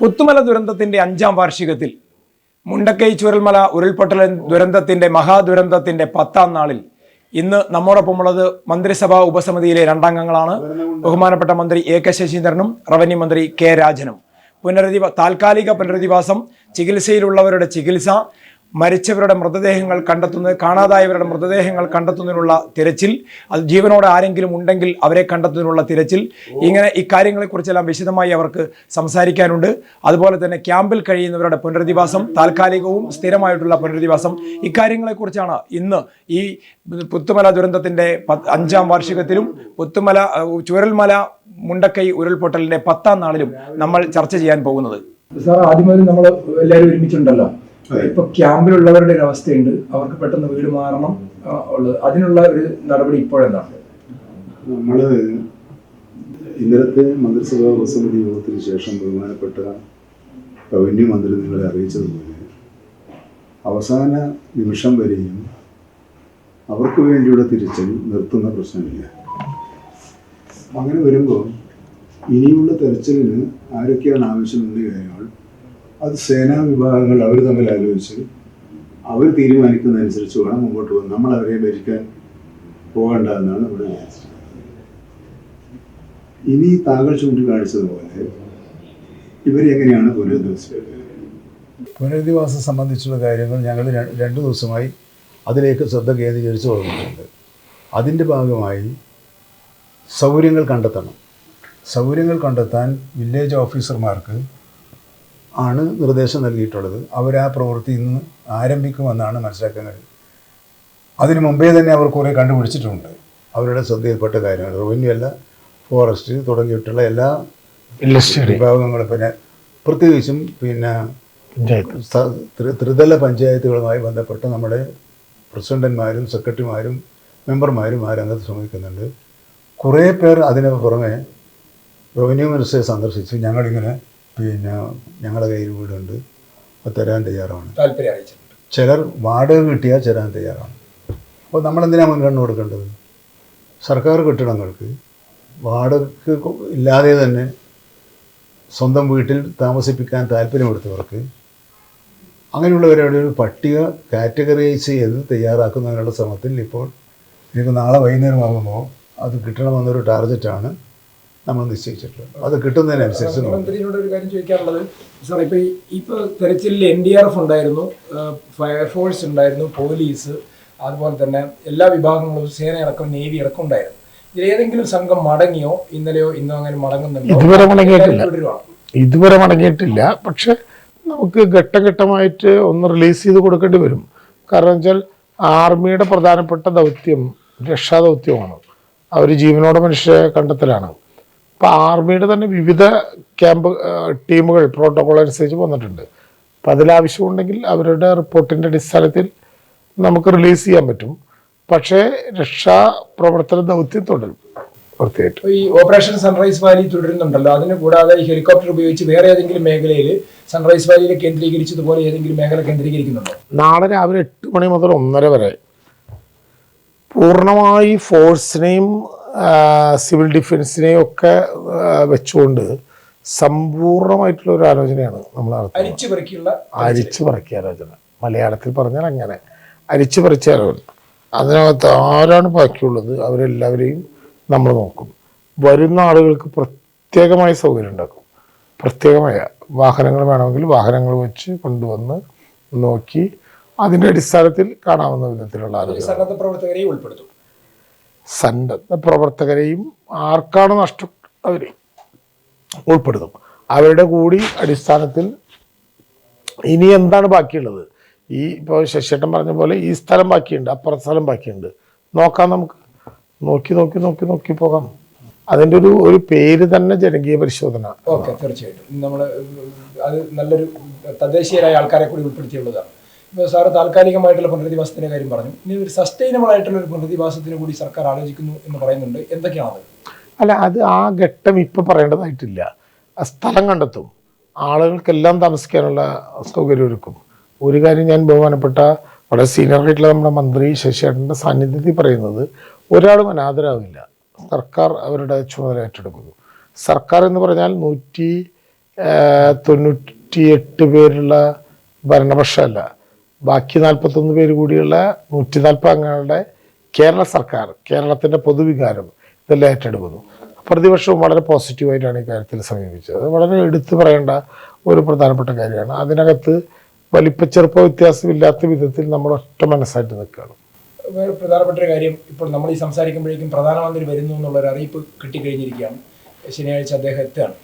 പുത്തുമല ദുരന്തത്തിന്റെ അഞ്ചാം വാർഷികത്തിൽ മുണ്ടക്കൈ ചുരൽമല ഉരുൾപൊട്ടൽ ദുരന്തത്തിന്റെ മഹാദുരന്തത്തിന്റെ പത്താം നാളിൽ ഇന്ന് നമ്മോടൊപ്പമുള്ളത് മന്ത്രിസഭാ ഉപസമിതിയിലെ രണ്ടംഗങ്ങളാണ്. ബഹുമാനപ്പെട്ട മന്ത്രി എ കെ ശശീന്ദ്രനും റവന്യൂ മന്ത്രി കെ രാജനും. പുനരധിവാ താൽക്കാലിക പുനരധിവാസം ചികിത്സയിലുള്ളവരുടെ ചികിത്സ മരിച്ചവരുടെ മൃതദേഹങ്ങൾ കണ്ടെത്തുന്നത് കാണാതായവരുടെ മൃതദേഹങ്ങൾ കണ്ടെത്തുന്നതിനുള്ള തിരച്ചിൽ അത് ജീവനോടെ ആരെങ്കിലും ഉണ്ടെങ്കിൽ അവരെ കണ്ടെത്തുന്നതിനുള്ള തിരച്ചിൽ. ഇങ്ങനെ ഇക്കാര്യങ്ങളെക്കുറിച്ചെല്ലാം വിശദമായി അവർക്ക് സംസാരിക്കാനുണ്ട്. അതുപോലെ തന്നെ ക്യാമ്പിൽ കഴിയുന്നവരുടെ പുനരധിവാസം താൽക്കാലികവും സ്ഥിരമായിട്ടുള്ള പുനരധിവാസം. ഇക്കാര്യങ്ങളെക്കുറിച്ചാണ് ഇന്ന് ഈ പുത്തുമല ദുരന്തത്തിന്റെ അഞ്ചാം വാർഷികത്തിലും പുത്തുമല ചുരൽമല മുണ്ടക്കൈ ഉരുൾപൊട്ടലിന്റെ പത്താം നാളിലും നമ്മൾ ചർച്ച ചെയ്യാൻ പോകുന്നത്. സാർ ആദ്യമായി നമ്മൾ എല്ലാവരും ഒരുമിച്ചുണ്ടല്ലോ. ഇപ്പൊ ക്യാമ്പിലുള്ളവരുടെ ഒരു അവസ്ഥയുണ്ട്. അവർക്ക് പെട്ടെന്ന് വീട് മാറണം ഉള്ളത്. അതിനുള്ള ഒരു നടപടി ഇപ്പോഴെന്താണ്? നമ്മൾ ഇന്നലത്തെ മന്ത്രിസഭാ ഉപസമിതി യോഗത്തിന് ശേഷം ബഹുമാനപ്പെട്ട റവന്യൂ മന്ത്രി നിങ്ങളെ അറിയിച്ചതുപോലെ അവസാന നിമിഷം വരെയും അവർക്ക് വേണ്ടിയുള്ള തിരിച്ചൽ നിർത്തുന്ന പ്രശ്നമില്ല. അങ്ങനെ വരുമ്പോൾ ഇനിയുള്ള തെരച്ചിലിന് ആരൊക്കെയാണ് ആവശ്യം ആവശ്യമെന്ന കാര്യങ്ങൾ അത് സേനാ വിഭാഗങ്ങൾ അവർ തമ്മിൽ ആലോചിച്ച് അവർ തീരുമാനിക്കുന്നതനുസരിച്ച് വേണം മുമ്പോട്ട് പോകാൻ. നമ്മൾ അവരെ ഭരിക്കാൻ പോകണ്ട എന്നാണ് വിചാരിച്ചത് ഇനി താങ്കൾ ചൂണ്ടിക്കാണിച്ചതുപോലെ ഇവരെങ്ങനെയാണ് പുനരധിവസിപ്പിക്കുക പുനരധിവാസം സംബന്ധിച്ചുള്ള കാര്യങ്ങൾ ഞങ്ങൾ രണ്ട് ദിവസമായി അതിലേക്ക് ശ്രദ്ധ കേന്ദ്രീകരിച്ച് തുടങ്ങിയിട്ടുണ്ട്. അതിന്റെ ഭാഗമായി സൗകര്യങ്ങൾ കണ്ടെത്തണം. സൗകര്യങ്ങൾ കണ്ടെത്താൻ വില്ലേജ് ഓഫീസർമാർക്ക് ആണ് നിർദ്ദേശം നൽകിയിട്ടുള്ളത്. അവർ ആ പ്രവൃത്തി ഇന്ന് ആരംഭിക്കുമെന്നാണ് മനസ്സിലാക്കാൻ കഴിയുന്നത്. അതിനു മുമ്പേ തന്നെ അവർ കുറേ കണ്ടുപിടിച്ചിട്ടുണ്ട്. അവരുടെ ശ്രദ്ധയിൽപ്പെട്ട കാര്യങ്ങൾ. റവന്യൂ അല്ല ഫോറസ്റ്റ് തുടങ്ങിയിട്ടുള്ള എല്ലാ വിഭാഗങ്ങളും പിന്നെ പ്രത്യേകിച്ചും പിന്നെ ത്രിതല പഞ്ചായത്തുകളുമായി ബന്ധപ്പെട്ട് നമ്മുടെ പ്രസിഡന്റുമാരും സെക്രട്ടറിമാരും മെമ്പർമാരും ആ രംഗത്ത് ശ്രമിക്കുന്നുണ്ട്. കുറേ പേർ അതിന് പുറമെ റവന്യൂ മിനിസ്റ്ററെ സന്ദർശിച്ച് ഞങ്ങളിങ്ങനെ പിന്നെ ഞങ്ങളുടെ കയ്യിൽ വീടുണ്ട്. അപ്പോൾ തരാൻ തയ്യാറാണ്. താല്പര്യം അറിയിച്ചിട്ടുണ്ട്. ചിലർ വാടക കിട്ടിയാൽ തരാൻ തയ്യാറാണ്. അപ്പോൾ നമ്മളെന്തിനാണ് മുൻഗണന കൊടുക്കേണ്ടത്? സർക്കാർ കെട്ടിടങ്ങൾക്ക് വാടകയ്ക്ക് ഇല്ലാതെ തന്നെ സ്വന്തം വീട്ടിൽ താമസിപ്പിക്കാൻ താല്പര്യമെടുത്തവർക്ക് അങ്ങനെയുള്ളവരുടെ ഒരു പട്ടിക കാറ്റഗറൈസ് ചെയ്ത് തയ്യാറാക്കുന്നതിനുള്ള ശ്രമത്തിൽ ഇപ്പോൾ എനിക്ക് നാളെ വൈകുന്നേരം ആകുമ്പോൾ അത് കിട്ടണമെന്നൊരു ടാർഗറ്റാണ്. നമ്മൾ നിശ്ചയിച്ചിട്ടുണ്ട് അത് കിട്ടുന്നതിനനുസരിച്ച് മന്ത്രിയോട് ഒരു കാര്യം ചോദിക്കാനുള്ളത്. സാർ ഇപ്പൊ ഈ- ഇപ്പൊ തെരച്ചിലിൽ എൻ ഡി ആർ എഫ് ഉണ്ടായിരുന്നു ഫയർഫോഴ്സ് ഉണ്ടായിരുന്നു പോലീസ് അതുപോലെ തന്നെ എല്ലാ വിഭാഗങ്ങളും സേന അടക്കം നേവി അടക്കം ഉണ്ടായിരുന്നു. ഇതിലേതെങ്കിലും സംഘം മടങ്ങിയോ ഇന്നലെയോ ഇന്നോ അങ്ങനെ മടങ്ങുന്നുണ്ടോ? ഇതുവരെ മടങ്ങിയിട്ടില്ല. ഇതുവരെ മടങ്ങിയിട്ടില്ല. പക്ഷെ നമുക്ക് ഘട്ടഘട്ടമായിട്ട് ഒന്ന് റിലീസ് ചെയ്ത് കൊടുക്കേണ്ടി വരും. കാരണം വെച്ചാൽ ആർമിയുടെ പ്രധാനപ്പെട്ട ദൗത്യം രക്ഷാ ദൗത്യമാണ് അവർ ജീവനോടെ മനുഷ്യരെ കണ്ടെത്തലാണ്. അപ്പോൾ ആർമിയുടെ തന്നെ വിവിധ ക്യാമ്പ് ടീമുകൾ പ്രോട്ടോകോൾ അനുസരിച്ച് വന്നിട്ടുണ്ട്. അപ്പം അതിലാവശ്യമുണ്ടെങ്കിൽ അവരുടെ റിപ്പോർട്ടിന്റെ അടിസ്ഥാനത്തിൽ നമുക്ക് റിലീസ് ചെയ്യാൻ പറ്റും. പക്ഷേ രക്ഷാ പ്രവർത്തന ദൗത്യം തുടരും ഈ ഓപ്പറേഷൻ സൺറൈസ് വാലി തുടരുന്നുണ്ടല്ലോ. അതിന് കൂടാതെ ഈ ഹെലികോപ്റ്റർ ഉപയോഗിച്ച് വേറെ ഏതെങ്കിലും മേഖലയിൽ സൺറൈസ് വാലിയിൽ കേന്ദ്രീകരിച്ചതുപോലെ ഏതെങ്കിലും മേഖല കേന്ദ്രീകരിക്കുന്നുണ്ടോ? നാളെ രാവിലെ എട്ട് മണി മുതൽ ഒന്നര വരെ പൂർണമായി ഫോഴ്സിനെയും സിവിൽ ഡിഫൻസിനെയും ഒക്കെ വെച്ചുകൊണ്ട് സമ്പൂർണമായിട്ടുള്ള ഒരു ആലോചനയാണ് നമ്മൾ നടത്തുന്നത്. അരിച്ചു പറക്കിയ ആലോചന. മലയാളത്തിൽ പറഞ്ഞാൽ അങ്ങനെ. അരിച്ചു പറിച്ച ആലോചന. അതിനകത്ത് ആരാണ് ബാക്കിയുള്ളത്? അവരെല്ലാവരെയും നമ്മൾ നോക്കും. വരുന്ന ആളുകൾക്ക് പ്രത്യേകമായ സൗകര്യം ഉണ്ടാക്കും. പ്രത്യേകമായ വാഹനങ്ങൾ വേണമെങ്കിൽ വാഹനങ്ങൾ വെച്ച് കൊണ്ടുവന്ന് നോക്കി അതിന്റെ അടിസ്ഥാനത്തിൽ കാണാവുന്ന വിധത്തിലുള്ള ആളുകൾ സന്നദ്ധ പ്രവർത്തകരെയും ഉൾപ്പെടുത്തും. സന്നദ്ധ പ്രവർത്തകരെയും ആർക്കാണ് നഷ്ടം? അവരെ ഉൾപ്പെടുത്തും. അവരുടെ കൂടി അടിസ്ഥാനത്തിൽ ഇനി എന്താണ് ബാക്കിയുള്ളത്? ഈ ഇപ്പോൾ ശശിയേട്ടൻ പറഞ്ഞ പോലെ ഈ സ്ഥലം ബാക്കിയുണ്ട് അപ്പുറത്തെ സ്ഥലം ബാക്കിയുണ്ട്. നോക്കാം നമുക്ക്. നോക്കി നോക്കി നോക്കി നോക്കി പോകാം. അതിന്റെ ഒരു ഒരു പേര് തന്നെ ജനകീയ പരിശോധന. ഓക്കെ തീർച്ചയായിട്ടും. നമ്മൾ അത് നല്ലൊരു തദ്ദേശീയരായ ആൾക്കാരെ കൂടി ഉൾപ്പെടുത്തിയുള്ളതാണ്. സാറ് താൽക്കാലികമായിട്ടുള്ള പുനരധിവാസത്തിന്റെ കാര്യം പറഞ്ഞു. ഇനി ഒരു സസ്റ്റൈനബിൾ ആയിട്ടുള്ള ഒരു പുനരധിവാസത്തിന് കൂടി സർക്കാർ ആലോചിക്കുന്നു എന്ന് പറയുന്നുണ്ട്. എന്തൊക്കെയാണത്? അല്ല അത് ആ ഘട്ടം ഇപ്പം പറയേണ്ടതായിട്ടില്ല. സ്ഥലം കണ്ടെത്തും. ആളുകൾക്കെല്ലാം താമസിക്കാനുള്ള സൗകര്യം ഒരുക്കും. ഒരു കാര്യം ഞാൻ ബഹുമാനപ്പെട്ട വളരെ സീനിയർ ആയിട്ടുള്ള നമ്മുടെ മന്ത്രി ശശിയേട്ടന്റെ സാന്നിധ്യത്തിൽ പറയുന്നത് ഒരാളും അനാഥരാകില്ല സർക്കാർ അവരുടെ ചുമതല ഏറ്റെടുക്കുന്നു. സർക്കാർ എന്ന് പറഞ്ഞാൽ നൂറ്റി തൊണ്ണൂറ്റിയെട്ട് പേരുള്ള ഭരണപക്ഷമല്ല. ബാക്കി നാൽപ്പത്തൊന്ന് പേര് കൂടിയുള്ള നൂറ്റി നാൽപ്പത് അംഗങ്ങളുടെ കേരള സർക്കാർ കേരളത്തിന്റെ പൊതുവികാരം ഇതെല്ലാം ഏറ്റെടുക്കുന്നു. പ്രതിപക്ഷവും വളരെ പോസിറ്റീവായിട്ടാണ് ഈ കാര്യത്തിൽ സമീപിച്ചത്. അത് വളരെ എടുത്തു പറയേണ്ട ഒരു പ്രധാനപ്പെട്ട കാര്യമാണ്. അതിനകത്ത് വലിപ്പച്ചെറുപ്പ വ്യത്യാസമില്ലാത്ത വിധത്തിൽ നമ്മൾ ഒറ്റ മനസ്സായിട്ട് നിൽക്കുകയാണ്. വേറെ പ്രധാനപ്പെട്ട ഒരു കാര്യം ഇപ്പോൾ നമ്മൾ ഈ സംസാരിക്കുമ്പോഴേക്കും പ്രധാനമന്ത്രി വരുന്നു എന്നുള്ള ഒരു അറിയിപ്പ് കിട്ടിക്കഴിഞ്ഞിരിക്കുകയാണ്. ശനിയാഴ്ച അദ്ദേഹം എത്തുകയാണ്.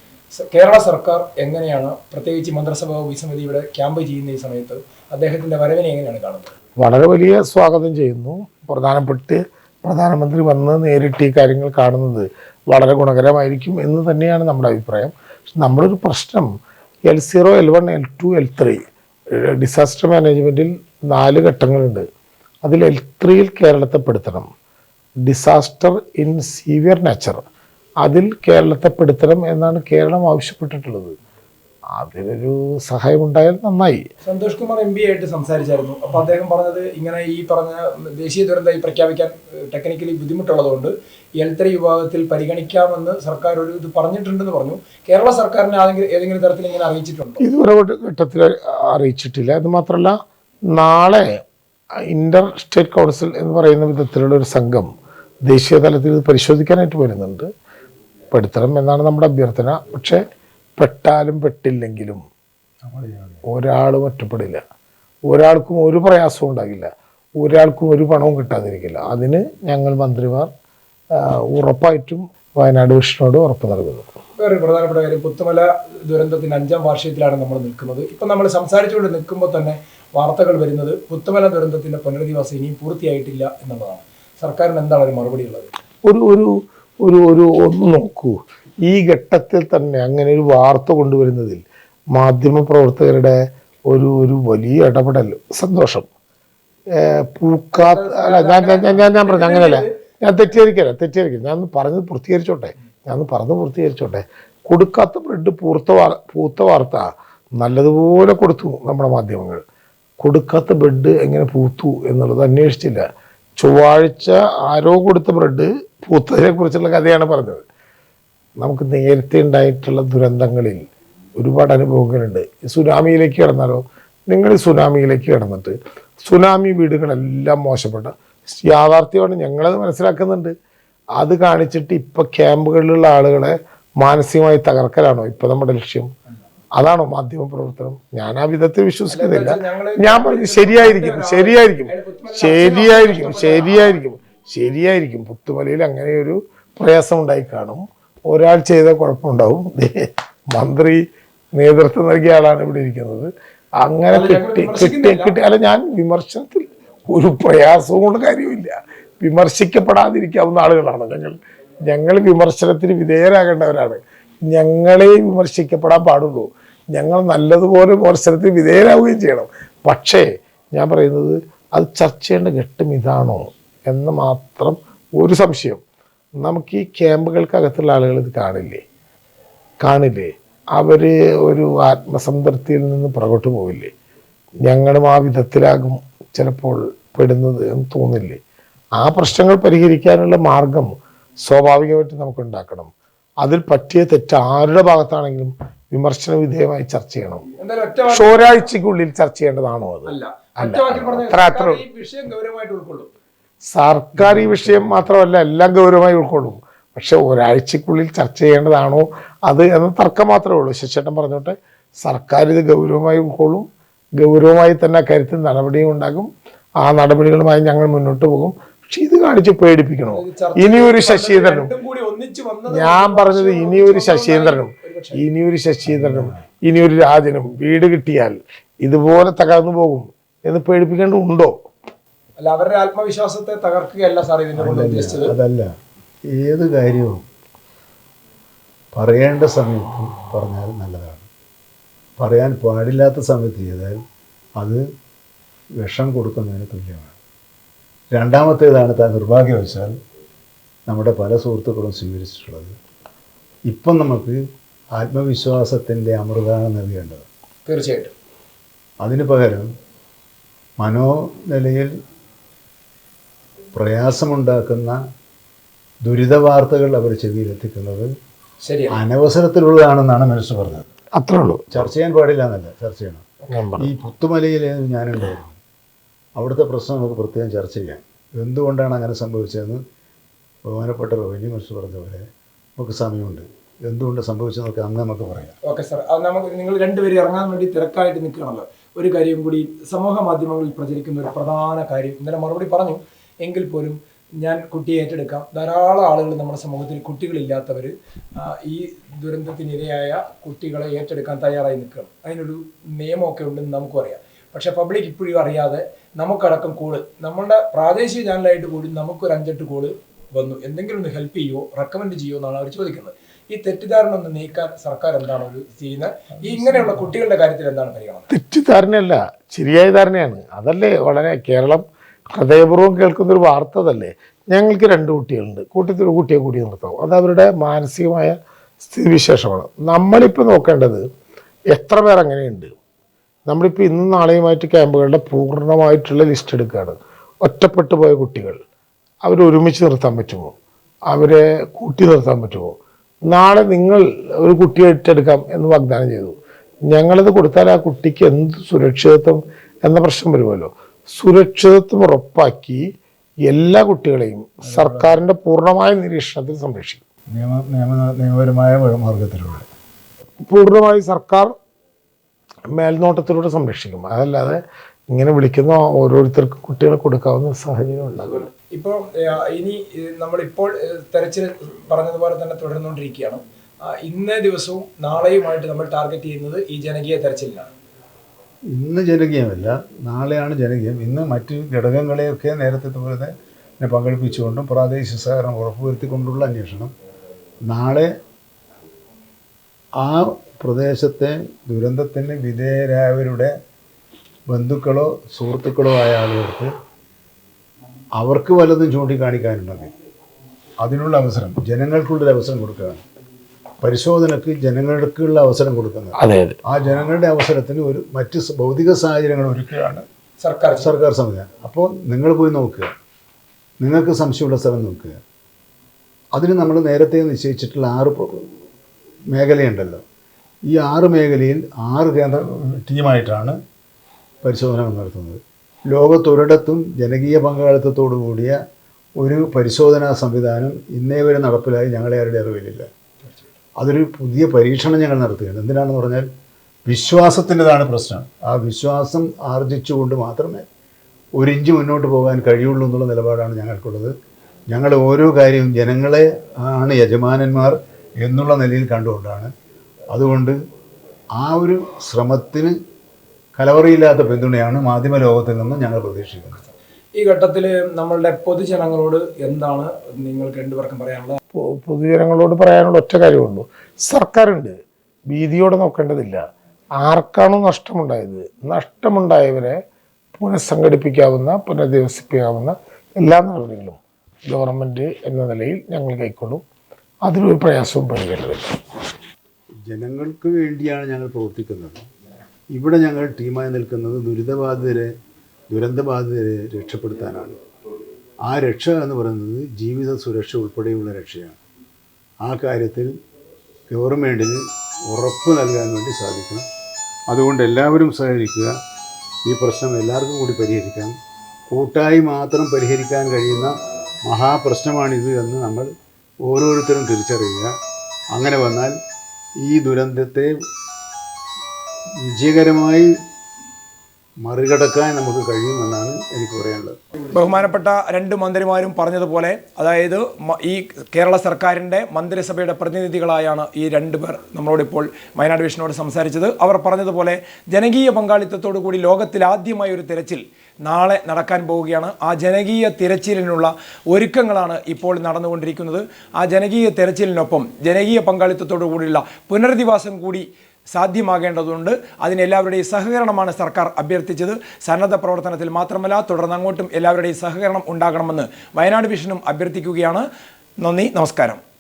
കേരള സർക്കാർ എങ്ങനെയാണ് പ്രത്യേകിച്ച് മന്ത്രിസഭാ ഇവിടെ ക്യാമ്പ് ചെയ്യുന്ന ഈ സമയത്ത് അദ്ദേഹത്തിന്റെ വരവിനെ എങ്ങനെയാണ് കാണുന്നത്? വളരെ വലിയ സ്വാഗതം ചെയ്യുന്നു. പ്രധാനപ്പെട്ട് പ്രധാനമന്ത്രി വന്ന് നേരിട്ട് ഈ കാര്യങ്ങൾ കാണുന്നത് വളരെ ഗുണകരമായിരിക്കും എന്ന് തന്നെയാണ് നമ്മുടെ അഭിപ്രായം. പക്ഷെ നമ്മുടെ ഒരു പ്രശ്നം L zero L one L two L three disaster മാനേജ്മെന്റിൽ നാല് ഘട്ടങ്ങളുണ്ട്. അതിൽ എൽ ത്രീയിൽ കേരളത്തെ പെടുത്തണം. ഡിസാസ്റ്റർ ഇൻ സീവിയർ നേച്ചർ അതിൽ കേരളത്തെ പെടുത്തണം എന്നാണ് കേരളം ആവശ്യപ്പെട്ടിട്ടുള്ളത്. അതിനൊരു സഹായം ഉണ്ടായാൽ നന്നായി. സന്തോഷ് കുമാർ എം പി ആയിട്ട് സംസാരിച്ചായിരുന്നു. അപ്പൊ അദ്ദേഹം പറഞ്ഞത് ഇങ്ങനെ ഈ പറഞ്ഞ ദേശീയ ദുരന്തമായി പ്രഖ്യാപിക്കാൻ ടെക്നിക്കലി ബുദ്ധിമുട്ടുള്ളതുകൊണ്ട് എൽ ത്രീ വിഭാഗത്തിൽ പരിഗണിക്കാമെന്ന് സർക്കാർ ഒരു ഇത് പറഞ്ഞിട്ടുണ്ടെന്ന് പറഞ്ഞു. കേരള സർക്കാരിനെ ആരെങ്കിലും ഏതെങ്കിലും തരത്തിൽ ഇങ്ങനെ അറിയിച്ചിട്ടുണ്ട്? ഇതുവരെ ഘട്ടത്തിൽ അറിയിച്ചിട്ടില്ല. അത് മാത്രമല്ല നാളെ ഇന്റർ സ്റ്റേറ്റ് കൗൺസിൽ എന്ന് പറയുന്ന വിധത്തിലുള്ള ഒരു സംഘം ദേശീയ തലത്തിൽ ഇത് പരിശോധിക്കാനായിട്ട് വരുന്നുണ്ട്. പെടുത്തണം എന്നാണ് നമ്മുടെ അഭ്യർത്ഥന. പക്ഷേ പെട്ടാലും പെട്ടില്ലെങ്കിലും ഒരാളും ഒറ്റപ്പെടില്ല. ഒരാൾക്കും ഒരു പ്രയാസവും ഉണ്ടാകില്ല. ഒരാൾക്കും ഒരു പണവും കിട്ടാതിരിക്കില്ല. അതിന് ഞങ്ങൾ മന്ത്രിമാർ ഉറപ്പായിട്ടും വയനാട് വിഷ്ണുവോട് ഉറപ്പ് നൽകുന്നു. വേറെ പ്രധാനപ്പെട്ട കാര്യം പുത്തുമല ദുരന്തത്തിന്റെ അഞ്ചാം വാർഷികത്തിലാണ് നമ്മൾ നിൽക്കുന്നത്. ഇപ്പൊ നമ്മൾ സംസാരിച്ചുകൊണ്ട് നിൽക്കുമ്പോൾ തന്നെ വാർത്തകൾ വരുന്നത് പുത്തുമല ദുരന്തത്തിന്റെ പുനരധിവാസം ഇനിയും പൂർത്തിയായിട്ടില്ല എന്നുള്ളതാണ്. സർക്കാരിന് എന്താണ് ഒരു മറുപടി ഉള്ളത്? ഒരു ഒരു ഒരു ഒരു ഒന്ന് നോക്കൂ. ഈ ഘട്ടത്തിൽ തന്നെ അങ്ങനെ ഒരു വാർത്ത കൊണ്ടുവരുന്നതിൽ മാധ്യമപ്രവർത്തകരുടെ ഒരു ഒരു വലിയ ഇടപെടൽ സന്തോഷം. പൂക്കാ പൂക്കാത്ത ഞാൻ ഞാൻ- ഞാൻ പറഞ്ഞു അങ്ങനെയല്ല. ഞാൻ തെറ്റിദ്ധരിക്കല്ല തെറ്റിദ്ധരിക്കില്ല. ഞാൻ പറഞ്ഞ് പൂർത്തീകരിച്ചോട്ടെ. ഞാൻ പറഞ്ഞ് പൂർത്തീകരിച്ചോട്ടെ. കൊടുക്കാത്ത ബ്രെഡ് പൂർത്ത വാർ പൂത്ത വാർത്ത നല്ലതുപോലെ കൊടുത്തു നമ്മുടെ മാധ്യമങ്ങൾ. കൊടുക്കാത്ത ബ്രെഡ് എങ്ങനെ പൂത്തു എന്നുള്ളത് അന്വേഷിച്ചില്ല. ചൊവ്വാഴ്ച ആരോ കൊടുത്ത ബ്രെഡ് പൂത്തതിനെ കുറിച്ചുള്ള കഥയാണ് പറഞ്ഞത്. നമുക്ക് നേരത്തെ ഉണ്ടായിട്ടുള്ള ദുരന്തങ്ങളിൽ ഒരുപാട് അനുഭവങ്ങളുണ്ട്. സുനാമിയിലേക്ക് കിടന്നാലോ? നിങ്ങൾ സുനാമിയിലേക്ക് കിടന്നിട്ട് സുനാമി വീടുകളെല്ലാം മോശപ്പെട്ട യാഥാർത്ഥ്യമാണ് ഞങ്ങളത് മനസ്സിലാക്കുന്നുണ്ട്. അത് കാണിച്ചിട്ട് ഇപ്പം ക്യാമ്പുകളിലുള്ള ആളുകളെ മാനസികമായി തകർക്കലാണോ? ഇപ്പം നമ്മുടെ ലക്ഷ്യം? അതാണോ മാധ്യമ പ്രവർത്തനം? ഞാൻ ആ വിധത്തിൽ വിശ്വസിക്കുന്നില്ല. ഞാൻ പറഞ്ഞു ശരിയായിരിക്കും ശരിയായിരിക്കും ശരിയായിരിക്കും ശരിയായിരിക്കും ശരിയായിരിക്കും. പുത്തുമലയിൽ അങ്ങനെ ഒരു പ്രയാസം ഉണ്ടായി കാണും. ഒരാൾ ചെയ്ത കുഴപ്പമുണ്ടാവും. മന്ത്രി നേതൃത്വം നൽകിയ ആളാണ് ഇവിടെ ഇരിക്കുന്നത്. അങ്ങനെ കിട്ടി കിട്ടി കിട്ടി. അല്ല ഞാൻ വിമർശനത്തിൽ ഒരു പ്രയാസവും കൊണ്ട് കാര്യമില്ല വിമർശിക്കപ്പെടാതിരിക്കാവുന്ന ആളുകളാണ് ഞങ്ങൾ. ഞങ്ങൾ വിമർശനത്തിന് വിധേയരാകേണ്ടവരാണ്. ഞങ്ങളെ വിമർശിക്കപ്പെടാൻ പാടുള്ളൂ. ഞങ്ങൾ നല്ലതുപോലെ മത്സരത്തിൽ വിധേയരാവുകയും ചെയ്യണം. പക്ഷേ ഞാൻ പറയുന്നത് അത് ചർച്ച ചെയ്യേണ്ട ഘട്ടം ഇതാണോ എന്ന് മാത്രം ഒരു സംശയം. നമുക്ക് ഈ ക്യാമ്പുകൾക്കകത്തുള്ള ആളുകൾ ഇത് കാണില്ലേ? കാണില്ലേ? അവർ ഒരു ആത്മസംതൃപ്തിയിൽ നിന്ന് പുറകോട്ട് പോവില്ലേ? ഞങ്ങളും ആ വിധത്തിലാകും ചിലപ്പോൾ പെടുന്നത് എന്ന് തോന്നില്ലേ? ആ പ്രശ്നങ്ങൾ പരിഹരിക്കാനുള്ള മാർഗം സ്വാഭാവികമായിട്ട് നമുക്ക് ഉണ്ടാക്കണം അതിൽ പറ്റിയ തെറ്റ് ആരുടെ ഭാഗത്താണെങ്കിലും വിമർശന വിധേയമായി ചർച്ച ചെയ്യണം. ഒരാഴ്ചക്കുള്ളിൽ ചർച്ച ചെയ്യേണ്ടതാണോ അത്? അത്ര അത്ര സർക്കാർ ഈ വിഷയം മാത്രമല്ല എല്ലാം ഗൗരവമായി ഉൾക്കൊള്ളും. പക്ഷെ ഒരാഴ്ചക്കുള്ളിൽ ചർച്ച ചെയ്യേണ്ടതാണോ അത് എന്ന തർക്കം മാത്രമേ ഉള്ളൂ. ശശിചേട്ടൻ പറഞ്ഞോട്ടെ സർക്കാർ ഇത് ഗൗരവമായി ഉൾക്കൊള്ളും. ഗൗരവമായി തന്നെ കരുത്തിൽ നടപടിയും ഉണ്ടാകും. ആ നടപടികളുമായി ഞങ്ങൾ മുന്നോട്ട് പോകും. പക്ഷെ ഇത് കാണിച്ച് പേടിപ്പിക്കണോ? ഇനിയൊരു ശശീന്ദ്രനും. ഞാൻ പറഞ്ഞത് ഇനിയൊരു ശശീന്ദ്രനും. ഇനിയൊരു ശശീന്ദ്രനും ഇനിയൊരു രാജനും വീട് കിട്ടിയാൽ ഇതുപോലെ തകർന്നു പോകും എന്ന് പേടിപ്പിക്കേണ്ടതുണ്ടോ? അല്ല അവരുടെ ആത്മവിശ്വാസത്തെ തകർക്കുകയല്ല സാർ ഇതിന്റെ കൊണ്ട് ഉദ്ദേശിച്ചത്. അതല്ല. ഏത് കാര്യവും പറയേണ്ട സമയത്ത് പറഞ്ഞാൽ നല്ലതാണ്. പറയാൻ പാടില്ലാത്ത സമയത്ത് ചെയ്താൽ അത് വിഷം കൊടുക്കുന്നതിന് തുല്യമാണ്. രണ്ടാമത്തേതാണ് താൻ നിർഭാഗ്യവശാൽ നമ്മുടെ പല സുഹൃത്തുക്കളും സ്വീകരിച്ചിട്ടുള്ളത്. ഇപ്പം നമുക്ക് ആത്മവിശ്വാസത്തിന്റെ അമൃതാണ് നൽകേണ്ടത്. തീർച്ചയായിട്ടും. അതിന് പകരം മനോനിലയിൽ പ്രയാസമുണ്ടാക്കുന്ന ദുരിത വാർത്തകൾ അവർ ചെവിയിലെത്തിക്കുന്നത് ശരിയാണ്. അനവസരത്തിലുള്ളതാണെന്നാണ് മനസ്സ് പറഞ്ഞത്. അത്രേ ഉള്ളൂ. ചർച്ച ചെയ്യാൻ പാടില്ല എന്നല്ല ചർച്ച ചെയ്യണം. ഞാൻ പറഞ്ഞു. ഈ പുത്തുമലയിൽ ഞാനുണ്ടായിരുന്നു. അവിടുത്തെ പ്രശ്നം നമുക്ക് പ്രത്യേകം ചർച്ച ചെയ്യാം. എന്തുകൊണ്ടാണ് അങ്ങനെ സംഭവിച്ചതെന്ന് ബഹുമാനപ്പെട്ട റവന്യൂ മിനിസ്റ്റർ പറഞ്ഞ പോലെ നമുക്ക് സമയമുണ്ട്. എന്തുകൊണ്ട് സംഭവിച്ചതെന്നൊക്കെ അന്ന് നമുക്ക് പറയാം. ഓക്കെ സാർ അത് നമുക്ക് നിങ്ങൾ രണ്ടുപേരും ഇറങ്ങാൻ വേണ്ടി തിരക്കായിട്ട് നിൽക്കുകയാണല്ലോ. ഒരു കാര്യം കൂടി സമൂഹ മാധ്യമങ്ങളിൽ പ്രചരിക്കുന്ന ഒരു പ്രധാന കാര്യം ഇന്നലെ മറുപടി പറഞ്ഞു. എങ്കിൽ പോലും ഞാൻ കുട്ടിയെ ഏറ്റെടുക്കാം. ധാരാളം ആളുകൾ നമ്മുടെ സമൂഹത്തിൽ കുട്ടികളില്ലാത്തവർ ഈ ദുരന്തത്തിനിരയായ കുട്ടികളെ ഏറ്റെടുക്കാൻ തയ്യാറായി നിൽക്കണം അതിനൊരു നിയമമൊക്കെ ഉണ്ടെന്ന് നമുക്കും അറിയാം. പക്ഷെ പബ്ലിക് ഇപ്പോഴും അറിയാതെ നമുക്കടക്കം കോൾ നമ്മളുടെ പ്രാദേശിക ചാനലായിട്ട് കൂടി നമുക്കൊരു അഞ്ചെട്ട് കോൾ വന്നു. എന്തെങ്കിലും ഒന്ന് ഹെൽപ്പ് ചെയ്യുമോ റെക്കമെൻഡ് ചെയ്യുമോ എന്നാണ് അവർ ചോദിക്കുന്നത്. ഈ തെറ്റിദ്ധാരണ ഒന്ന് നീക്കാൻ സർക്കാർ എന്താണ് ചെയ്യുന്നത്? ഈ ഇങ്ങനെയുള്ള കുട്ടികളുടെ കാര്യത്തിൽ എന്താണ് പരിഗണന? തെറ്റിദ്ധാരണയല്ല ശരിയായ ധാരണയാണ്. അതല്ലേ വളരെ കേരളം ഹൃദയപൂർവം കേൾക്കുന്ന ഒരു വാർത്ത അതല്ലേ? ഞങ്ങൾക്ക് രണ്ട് കുട്ടികളുണ്ട്. കൂട്ടത്തിൽ ഒരു കുട്ടിയെ കൂടി നിർത്തും അത് അവരുടെ മാനസികമായ സ്ഥിതിവിശേഷമാണ്. നമ്മളിപ്പോൾ നോക്കേണ്ടത് എത്ര പേർ അങ്ങനെയുണ്ട്? നമ്മളിപ്പോൾ ഇന്നും നാളെയുമായിട്ട് ക്യാമ്പുകളുടെ പൂർണമായിട്ടുള്ള ലിസ്റ്റ് എടുക്കുകയാണ്. ഒറ്റപ്പെട്ടു പോയ കുട്ടികൾ അവരൊരുമിച്ച് നിർത്താൻ പറ്റുമോ? അവരെ കൂട്ടി നിർത്താൻ പറ്റുമോ? നാളെ നിങ്ങൾ ഒരു കുട്ടിയെ ഏറ്റെടുക്കാം എന്ന് വാഗ്ദാനം ചെയ്തു. ഞങ്ങളത് കൊടുത്താൽ ആ കുട്ടിക്ക് എന്ത് സുരക്ഷിതത്വം എന്ന പ്രശ്നം വരുമല്ലോ. സുരക്ഷിതത്വം ഉറപ്പാക്കി എല്ലാ കുട്ടികളെയും സർക്കാരിന്റെ പൂർണമായ നിരീക്ഷണത്തിൽ സംരക്ഷിക്കും. നിയമ നിയമ നിയമപരമായ മാർഗത്തിലൂടെ പൂർണമായി സർക്കാർ മേൽനോട്ടത്തിലൂടെ സംരക്ഷിക്കും. അതല്ലാതെ ഇങ്ങനെ വിളിക്കുന്ന ഓരോരുത്തർക്കും കുട്ടികളെ കൊടുക്കാവുന്ന സാഹചര്യം ഉണ്ടാകും. ഇപ്പോൾ ഇനി നമ്മളിപ്പോൾ തെരച്ചിൽ പറഞ്ഞതുപോലെ തന്നെ തുടർന്നുകൊണ്ടിരിക്കുകയാണ്. ഇന്ന ഇന്നേ ദിവസവും നാളെയുമായിട്ട് നമ്മൾ ടാർഗറ്റ് ചെയ്യുന്നത് ഈ ജനകീയ തെരച്ചിലിനാണ്. ഇന്ന് ജനകീയമല്ല നാളെയാണ് ജനകീയം. ഇന്ന് മറ്റു ഘടകങ്ങളെയൊക്കെ നേരത്തെ പോലെ തന്നെ പങ്കെടുപ്പിച്ചുകൊണ്ടും പ്രാദേശിക സഹകരണം ഉറപ്പുവരുത്തിക്കൊണ്ടുള്ള അന്വേഷണം. നാളെ ആ പ്രദേശത്തെ ദുരന്തത്തിന് വിധേയരായവരുടെ ബന്ധുക്കളോ സുഹൃത്തുക്കളോ ആയ ആളുകൾക്ക് അവർക്ക് വല്ലതും ചൂണ്ടിക്കാണിക്കാനുണ്ടെങ്കിൽ അതിനുള്ള അവസരം ജനങ്ങൾക്കുള്ളൊരു അവസരം കൊടുക്കുക പരിശോധനക്ക് ജനങ്ങൾക്കുള്ള അവസരം കൊടുക്കുന്നത്. അതെ അതെ. ആ ജനങ്ങളുടെ അവസരത്തിന് ഒരു മറ്റ് ഭൗതിക സാഹചര്യങ്ങൾ ഒരുക്കുകയാണ് സർക്കാർ സർക്കാർ സംവിധാനം. അപ്പോൾ നിങ്ങൾ പോയി നോക്കുക. നിങ്ങൾക്ക് സംശയമുള്ള സ്ഥലം നോക്കുക. അതിന് നമ്മൾ നേരത്തെ നിശ്ചയിച്ചിട്ടുള്ള ആറ് മേഖലയുണ്ടല്ലോ. ഈ ആറ് മേഖലയിൽ ആറ് കേന്ദ്ര ടീമായിട്ടാണ് പരിശോധന നടത്തുന്നത്. ലോകത്തൊരിടത്തും ജനകീയ പങ്കാളിത്തത്തോടു കൂടിയ ഒരു പരിശോധനാ സംവിധാനം ഇന്നേ വരെ നടപ്പിലായി ഞങ്ങളെ ആരുടെ അറിവിലില്ല. അതൊരു പുതിയ പരീക്ഷണം ഞങ്ങൾ നടത്തുകയാണ്. എന്തിനാണെന്ന് പറഞ്ഞാൽ വിശ്വാസത്തിന്റെതാണ് പ്രശ്നം. ആ വിശ്വാസം ആർജിച്ചുകൊണ്ട് മാത്രമേ ഒരിഞ്ച് മുന്നോട്ട് പോകാൻ കഴിയുള്ളൂ എന്നുള്ള നിലപാടാണ് ഞങ്ങൾക്കുള്ളത്. ഞങ്ങൾ ഓരോ കാര്യവും ജനങ്ങളെ ആണ് യജമാനന്മാർ എന്നുള്ള നിലയിൽ കണ്ടുകൊണ്ടാണ്. അതുകൊണ്ട് ആ ഒരു ശ്രമത്തിന് കലവറയില്ലാത്ത പിന്തുണയാണ് മാധ്യമ ലോകത്തിൽ നിന്ന് ഞങ്ങൾ പ്രതീക്ഷിക്കുന്നത്. ഈ ഘട്ടത്തിൽ നമ്മളുടെ പൊതുജനങ്ങളോട് എന്താണ് നിങ്ങൾക്ക് രണ്ടുപേർക്കും പറയാനുള്ളത്? പൊതുജനങ്ങളോട് പറയാനുള്ള ഒറ്റ കാര്യമുള്ളൂ. സർക്കാരുണ്ട്. ഭീതിയോടെ നോക്കേണ്ടതില്ല. ആർക്കാണോ നഷ്ടമുണ്ടായത്? നഷ്ടമുണ്ടായവരെ പുനഃസംഘടിപ്പിക്കാവുന്ന പുനരധിവസിപ്പിക്കാവുന്ന എല്ലാ നടപടികളും ഗവൺമെന്റ് എന്ന നിലയിൽ ഞങ്ങൾ കൈക്കൊള്ളും. അതിലൊരു പ്രയാസവും പരിഗണനയില്ല ജനങ്ങൾക്ക് വേണ്ടിയാണ് ഞങ്ങൾ പ്രവർത്തിക്കുന്നത്. ഇവിടെ ഞങ്ങൾ ടീമായി നിൽക്കുന്നത് ദുരിതബാധിതരെ ദുരന്തബാധിതരെ രക്ഷപ്പെടുത്താനാണ്. ആ രക്ഷ എന്ന് പറയുന്നത് ജീവിത സുരക്ഷ ഉൾപ്പെടെയുള്ള രക്ഷയാണ്. ആ കാര്യത്തിൽ ഗവൺമെന്റിന് ഉറപ്പ് നൽകാൻ വേണ്ടി സാധിക്കണം. അതുകൊണ്ട് എല്ലാവരും സഹകരിക്കുക. ഈ പ്രശ്നം എല്ലാവർക്കും കൂടി പരിഹരിക്കാം. കൂട്ടായി മാത്രം പരിഹരിക്കാൻ കഴിയുന്ന മഹാപ്രശ്നമാണിത് എന്ന് നമ്മൾ ഓരോരുത്തരും തിരിച്ചറിയുക. അങ്ങനെ വന്നാൽ ഈ ദുരന്തത്തെ വിജയകരമായി മറികടക്കാൻ നമുക്ക് കഴിയുമെന്നാണ് എനിക്ക് പറയാനുള്ളത്. ബഹുമാനപ്പെട്ട രണ്ട് മന്ത്രിമാരും പറഞ്ഞതുപോലെ അതായത് ഈ കേരള സർക്കാരിന്റെ മന്ത്രിസഭയുടെ പ്രതിനിധികളായാണ് ഈ രണ്ട് പേർ നമ്മളോടിപ്പോൾ വയനാട് വിഷനോട് സംസാരിച്ചത്. അവർ പറഞ്ഞതുപോലെ ജനകീയ പങ്കാളിത്തത്തോടു കൂടി ലോകത്തിൽ ആദ്യമായി ഒരു തിരച്ചിൽ നാളെ നടക്കാൻ പോവുകയാണ്. ആ ജനകീയ തിരച്ചിലിനുള്ള ഒരുക്കങ്ങളാണ് ഇപ്പോൾ നടന്നുകൊണ്ടിരിക്കുന്നത്. ആ ജനകീയ തിരച്ചിലിനൊപ്പം ജനകീയ പങ്കാളിത്തത്തോടു കൂടിയുള്ള പുനരധിവാസം കൂടി സാധ്യമാകേണ്ടതുണ്ട്. അതിനെല്ലാവരുടെയും സഹകരണമാണ് സർക്കാർ അഭ്യർത്ഥിച്ചത്. സന്നദ്ധ പ്രവർത്തനത്തിൽ മാത്രമല്ല തുടർന്ന് അങ്ങോട്ടും എല്ലാവരുടെയും സഹകരണം ഉണ്ടാകണമെന്ന് വയനാട് വിഷനും അഭ്യർത്ഥിക്കുകയാണ്. നന്ദി നമസ്കാരം.